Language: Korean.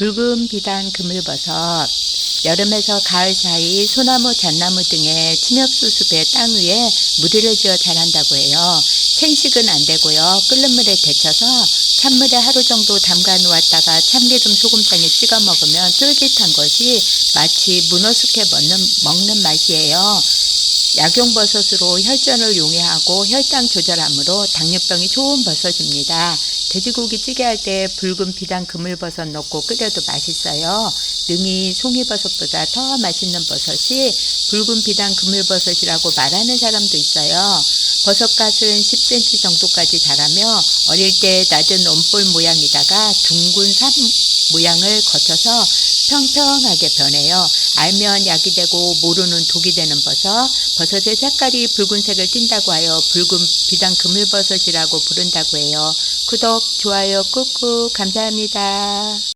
붉은 비단 그물버섯 여름에서 가을 사이 소나무, 잣나무 등의 침엽수습의 땅 위에 무리를 지어 자란다고 해요. 생식은 안 되고요. 끓는 물에 데쳐서 찬물에 하루 정도 담가 놓았다가 참기름 소금장에 찍어 먹으면 쫄깃한 것이 마치 문어숙회 먹는, 먹는 맛이에요. 약용버섯으로 혈전을 용해하고 혈당 조절하므로 당뇨병이 좋은 버섯입니다. 돼지고기 찌개 할 때 붉은 비단 그물버섯 넣고 끓여도 맛있어요. 능이 송이버섯보다 더 맛있는 버섯이 붉은 비단 그물버섯이라고 말하는 사람도 있어요. 버섯갓은 10cm 정도까지 자라며 어릴 때 낮은 원볼 모양이다가 둥근 산 모양을 거쳐서 평평하게 변해요. 알면 약이 되고 모르는 독이 되는 버섯. 버섯의 색깔이 붉은색을 띈다고 하여 붉은 비단 그물버섯이라고 부른다고 해요. 구독, 좋아요 꾹꾹 감사합니다.